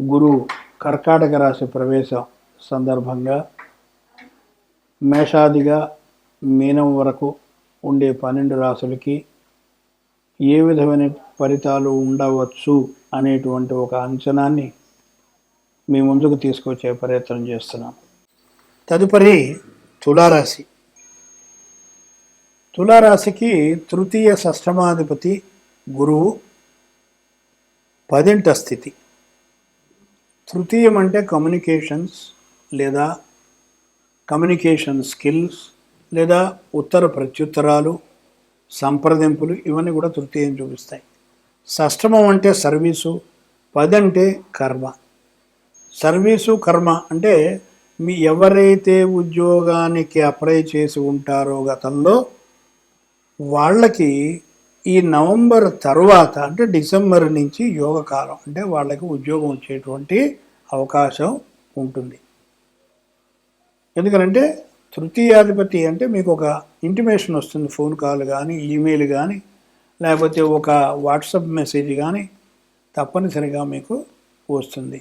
గురు కర్కాటక రాశి ప్రవేశం సందర్భంగా మేషాదిగా మీనం వరకు ఉండే పన్నెండు రాసులకి ఏ విధమైన ఫలితాలు ఉండవచ్చు అనేటువంటి ఒక అంచనాన్ని మీ ముందుకు తీసుకొచ్చే ప్రయత్నం చేస్తున్నాం. తదుపరి తులారాశి. తులారాశికి తృతీయ షష్టమాధిపతి గురువు పదింట స్థితి. తృతీయం అంటే కమ్యూనికేషన్స్ లేదా కమ్యూనికేషన్ స్కిల్స్ లేదా ఉత్తర ప్రత్యుత్తరాలు సంప్రదింపులు ఇవన్నీ కూడా తృతీయం చూపిస్తాయి. షష్టమం అంటే సర్వీసు పది అంటే కర్మ. సర్వీసు కర్మ అంటే మీ ఎవరైతే ఉద్యోగానికి అప్లై చేసి ఉంటారో గతంలో వాళ్ళకి ఈ నవంబర్ తర్వాత అంటే డిసెంబర్ నుంచి యోగ కాలం అంటే వాళ్ళకి ఉద్యోగం వచ్చేటువంటి అవకాశం ఉంటుంది. ఎందుకంటే తృతీయాధిపతి అంటే మీకు ఒక ఇంటిమేషన్ వస్తుంది ఫోన్ కాల్ కానీ ఈమెయిల్ కానీ లేకపోతే ఒక వాట్సాప్ మెసేజ్ కానీ తప్పనిసరిగా మీకు వస్తుంది.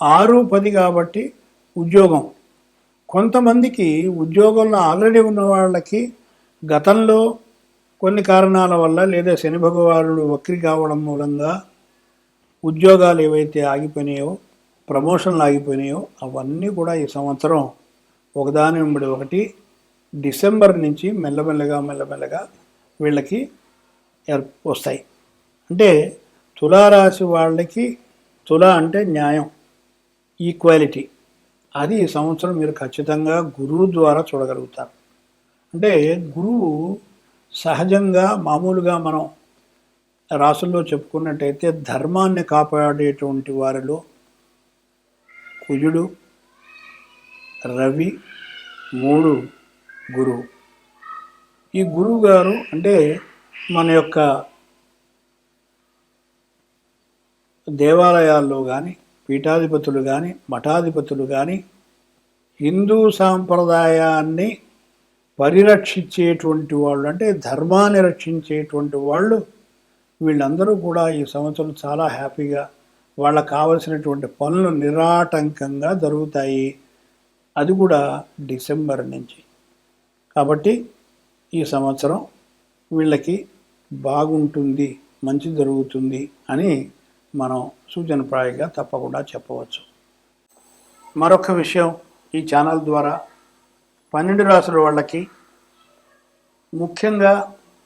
ఆరు పది కాబట్టి ఉద్యోగం. కొంతమందికి ఉద్యోగంలో ఆల్రెడీ ఉన్న వాళ్ళకి గతంలో కొన్ని కారణాల వల్ల లేదా శని భగవానుడు వక్రి కావడం మూలంగా ఉద్యోగాలు ఏవైతే ఆగిపోయినాయో ప్రమోషన్లు ఆగిపోయినాయో అవన్నీ కూడా ఈ సంవత్సరం ఒకదాని వెంబడి ఒకటి డిసెంబర్ నుంచి మెల్లమెల్లగా మెల్లమెల్లగా వీళ్ళకి వస్తాయి. అంటే తులారాశి వాళ్ళకి తుల అంటే న్యాయం ఈక్వాలిటీ. అది ఈ సంవత్సరం మీరు ఖచ్చితంగా గురువు ద్వారా చూడగలుగుతారు. అంటే గురువు సహజంగా మామూలుగా మనం రాసుల్లో చెప్పుకున్నట్టయితే ధర్మాన్ని కాపాడేటువంటి వారిలో కుజుడు రవి మూడు గురువు. ఈ గురువు గారు అంటే మన యొక్క దేవాలయాల్లో కానీ పీఠాధిపతులు కానీ మఠాధిపతులు కానీ హిందూ సాంప్రదాయాన్ని పరిరక్షించేటువంటి వాళ్ళు అంటే ధర్మాన్ని రక్షించేటువంటి వాళ్ళు వీళ్ళందరూ కూడా ఈ సంవత్సరం చాలా హ్యాపీగా వాళ్ళకు కావలసినటువంటి పనులు నిరాటంకంగా జరుగుతాయి. అది కూడా డిసెంబర్ నుంచి. కాబట్టి ఈ సంవత్సరం వీళ్ళకి బాగుంటుంది మంచి జరుగుతుంది అని మనం సూచనప్రాయంగా తప్పకుండా చెప్పవచ్చు. మరొక విషయం ఈ ఛానల్ ద్వారా పన్నెండు రాసుల వాళ్ళకి ముఖ్యంగా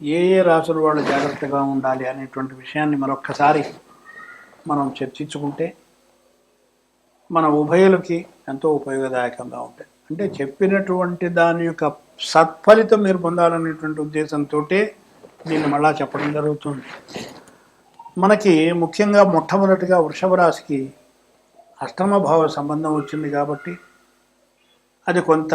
ఏ ఏ రాసుల వాళ్ళు జాగ్రత్తగా ఉండాలి అనేటువంటి విషయాన్ని మరొక్కసారి మనం చర్చించుకుంటే మన ఉభయులకి ఎంతో ఉపయోగదాయకంగా ఉంటాయి. అంటే చెప్పినటువంటి దాని యొక్క సత్ఫలితం మీరు పొందాలనేటువంటి ఉద్దేశంతో దీన్ని మళ్ళా చెప్పడం జరుగుతుంది. మనకి ముఖ్యంగా మొట్టమొదటిగా వృషభ రాశికి అష్టమ భావ సంబంధం వచ్చింది కాబట్టి అది కొంత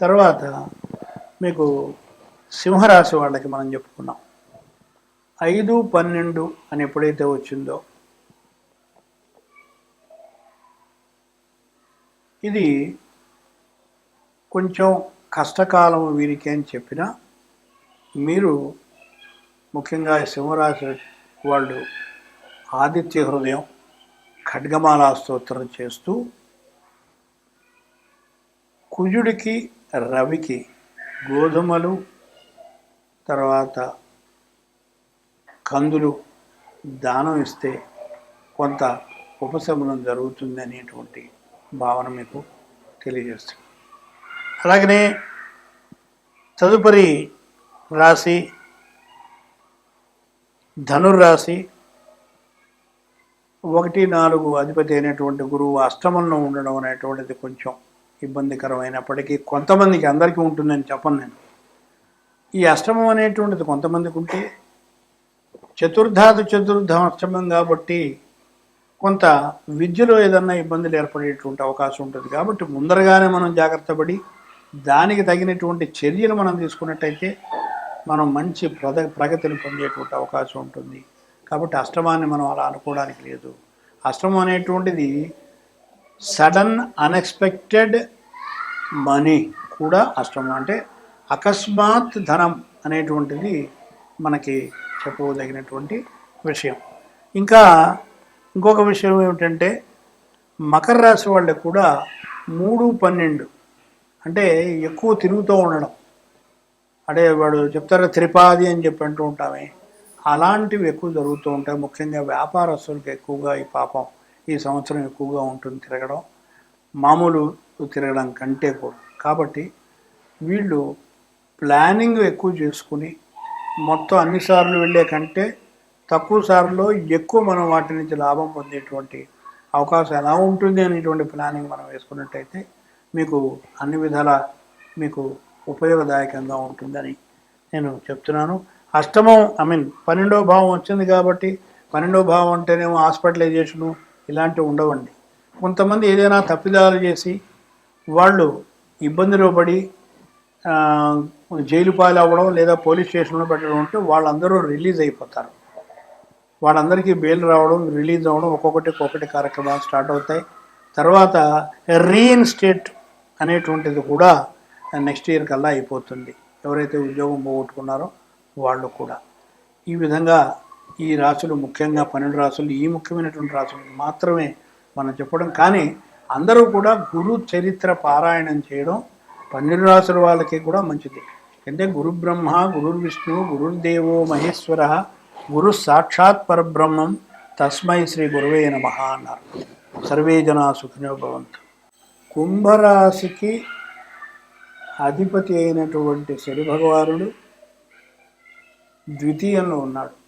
తర్వాత మీకు సింహరాశి వాళ్ళకి మనం చెప్పుకున్నాం. ఐదు పన్నెండు అని ఎప్పుడైతే వచ్చిందో ఇది కొంచెం కష్టకాలం వీరికి అని చెప్పినా మీరు ముఖ్యంగా సింహరాశి వాళ్ళు ఆదిత్య హృదయం ఖడ్గమాలా స్తోత్రం చేస్తూ కుజుడికి రవికి గోధుమలు తర్వాత కందులు దానం ఇస్తే కొంత ఉపశమనం జరుగుతుంది అనేటువంటి భావన మీకు తెలియజేస్తుంది. అలాగనే తదుపరి రాశి ధనుర్రాశి. ఒకటి నాలుగు అధిపతి అయినటువంటి గురువు అష్టమంలో ఉండడం అనేటువంటిది కొంచెం ఇబ్బందికరమైనప్పటికీ కొంతమందికి అందరికీ ఉంటుందని చెప్పను నేను. ఈ అష్టమం అనేటువంటిది కొంతమందికి ఉంటే చతుర్థాది చతుర్థం అష్టమం కాబట్టి కొంత విద్యలో ఏదన్నా ఇబ్బందులు ఏర్పడేటువంటి అవకాశం ఉంటుంది. కాబట్టి ముందరగానే మనం జాగ్రత్త పడి దానికి తగినటువంటి చర్యలు మనం తీసుకున్నట్టయితే మనం మంచి ప్రద ప్రగతిని పొందేటువంటి అవకాశం ఉంటుంది. కాబట్టి అష్టమాన్ని మనం అలా అనుకోవడానికి లేదు. అష్టమం అనేటువంటిది సడన్ అన్ఎక్స్పెక్టెడ్ మనీ కూడా అష్టమం. అంటే అకస్మాత్ ధనం అనేటువంటిది మనకి చెప్పదగినటువంటి విషయం. ఇంకా ఇంకొక విషయం ఏమిటంటే మకర రాశి వాళ్ళకి కూడా మూడు పన్నెండు. అంటే ఎక్కువ తిరుగుతూ ఉండడం. అంటే వాడు చెప్తారు త్రిపాది అని చెప్పి అంటూ ఉంటామే. అలాంటివి ఎక్కువ జరుగుతూ ఉంటాయి. ముఖ్యంగా వ్యాపారస్తులకు ఎక్కువగా ఈ పాపం. ఈ సంవత్సరం ఎక్కువగా ఉంటుంది తిరగడం. మామూలు తిరగడం కంటే కూడా. కాబట్టి వీళ్ళు ప్లానింగ్ ఎక్కువ చేసుకుని మొత్తం అన్నిసార్లు వెళ్ళే కంటే తక్కువ సార్లు ఎక్కువ మనం వాటి నుంచి లాభం పొందేటువంటి అవకాశం ఎలా ఉంటుంది అనేటువంటి ప్లానింగ్ మనం వేసుకున్నట్టయితే మీకు అన్ని విధాల మీకు ఉపయోగదాయకంగా ఉంటుందని నేను చెప్తున్నాను. అష్టమం ఐ మీన్ పన్నెండో భావం వచ్చింది కాబట్టి పన్నెండో భావం అంటేనేమో హాస్పిటలైజేషను ఇలాంటివి ఉండవండి. కొంతమంది ఏదైనా తప్పిదాలు చేసి వాళ్ళు ఇబ్బందిలో పడి జైలు పాలవ్వడం లేదా పోలీస్ స్టేషన్లో పెట్టడం ఉంటే వాళ్ళందరూ రిలీజ్ అయిపోతారు. వాళ్ళందరికీ బెయిల్ రావడం రిలీజ్ అవ్వడం ఒక్కొక్కటి ఒక్కొక్కటి కార్యక్రమాలు స్టార్ట్ అవుతాయి. తర్వాత రీఇన్స్టేట్ అనేటువంటిది కూడా నెక్స్ట్ ఇయర్ కల్లా అయిపోతుంది. ఎవరైతే ఉద్యోగం పోగొట్టుకున్నారో వాళ్ళు కూడా. ఈ విధంగా ఈ రాసులు ముఖ్యంగా పన్నెండు రాసులు ఈ ముఖ్యమైనటువంటి రాసులు మాత్రమే మనం చెప్పడం. కానీ అందరూ కూడా గురు చరిత్ర పారాయణం చేయడం పన్నెండు రాసుల వాళ్ళకి కూడా మంచిది. అంటే గురు బ్రహ్మ గురు విష్ణు గురుర్దేవో మహేశ్వర గురు సాక్షాత్ పరబ్రహ్మం తస్మై శ్రీ గురువే నమ అన్నారు. సర్వే జనా సుఖినో భవంతు. కుంభరాశికి అధిపతి అయినటువంటి శని భగవానుడు ద్వితీయంలో ఉన్నాడు.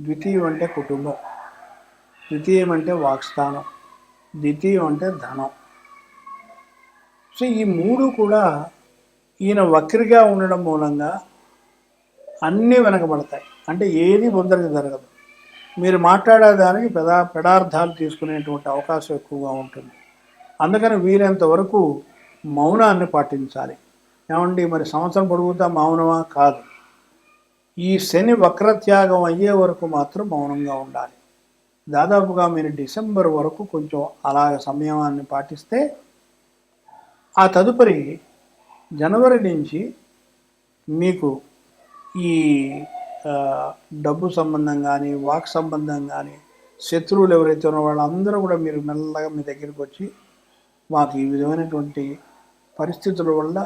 ద్వితీయం అంటే కుటుంబం ద్వితీయం అంటే వాక్స్థానం ద్వితీయం అంటే ధనం. సో ఈ మూడు కూడా ఈయన వక్రిగా ఉండడం మూలంగా అన్నీ వెనకబడతాయి. అంటే ఏది ముందరికి జరగదు. మీరు మాట్లాడేదానికి పెదా పెడార్థాలు తీసుకునేటువంటి అవకాశం ఎక్కువగా ఉంటుంది. అందుకని వీలైనంత వరకు మౌనాన్ని పాటించాలి. ఏమండి మరి సంవత్సరం పొడుగుతా మౌనమా? కాదు. ఈ శని వక్రత్యాగం అయ్యే వరకు మాత్రం మౌనంగా ఉండాలి. దాదాపుగా మీరు డిసెంబర్ వరకు కొంచెం అలాగ సంయమాన్ని పాటిస్తే ఆ తదుపరి జనవరి నుంచి మీకు ఈ డబ్బు సంబంధం కానీ వాక్ సంబంధం కానీ శత్రువులు ఎవరైతే ఉన్నారో వాళ్ళందరూ కూడా మీరు మెల్లగా మీ దగ్గరికి వచ్చి మాకు ఈ విధమైనటువంటి పరిస్థితుల వల్ల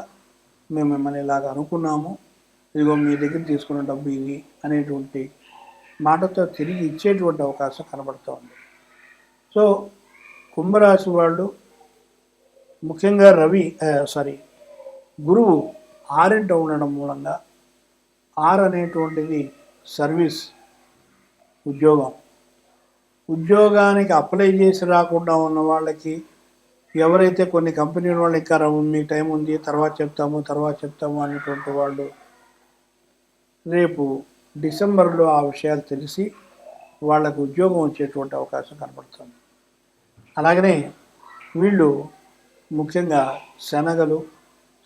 మేము మిమ్మల్ని ఇలాగ అనుకున్నాము. ఇదిగో మీ దగ్గర తీసుకున్న డబ్బు ఇది అనేటువంటి మాటతో తిరిగి ఇచ్చేటువంటి అవకాశం కనబడుతోంది సో కుంభరాశి వాళ్ళు ముఖ్యంగా రవి సారీ గురువు ఆరింట ఉండడం మూలంగా ఆర్ అనేటువంటిది సర్వీస్ ఉద్యోగం. ఉద్యోగానికి అప్లై చేసి రాకుండా ఉన్న వాళ్ళకి ఎవరైతే కొన్ని కంపెనీల వాళ్ళు ఇంకా మీ టైం ఉంది తర్వాత చెప్తాము తర్వాత చెప్తాము అనేటువంటి వాళ్ళు రేపు డిసెంబర్లో ఆ విషయాలు తెలిసి వాళ్ళకు ఉద్యోగం వచ్చేటువంటి అవకాశం కనబడుతుంది. అలాగనే వీళ్ళు ముఖ్యంగా శనగలు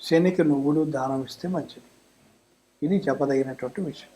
శనికి నువ్వులు దానం ఇస్తే మంచిది. ఇది చెప్పదగినటువంటి విషయం.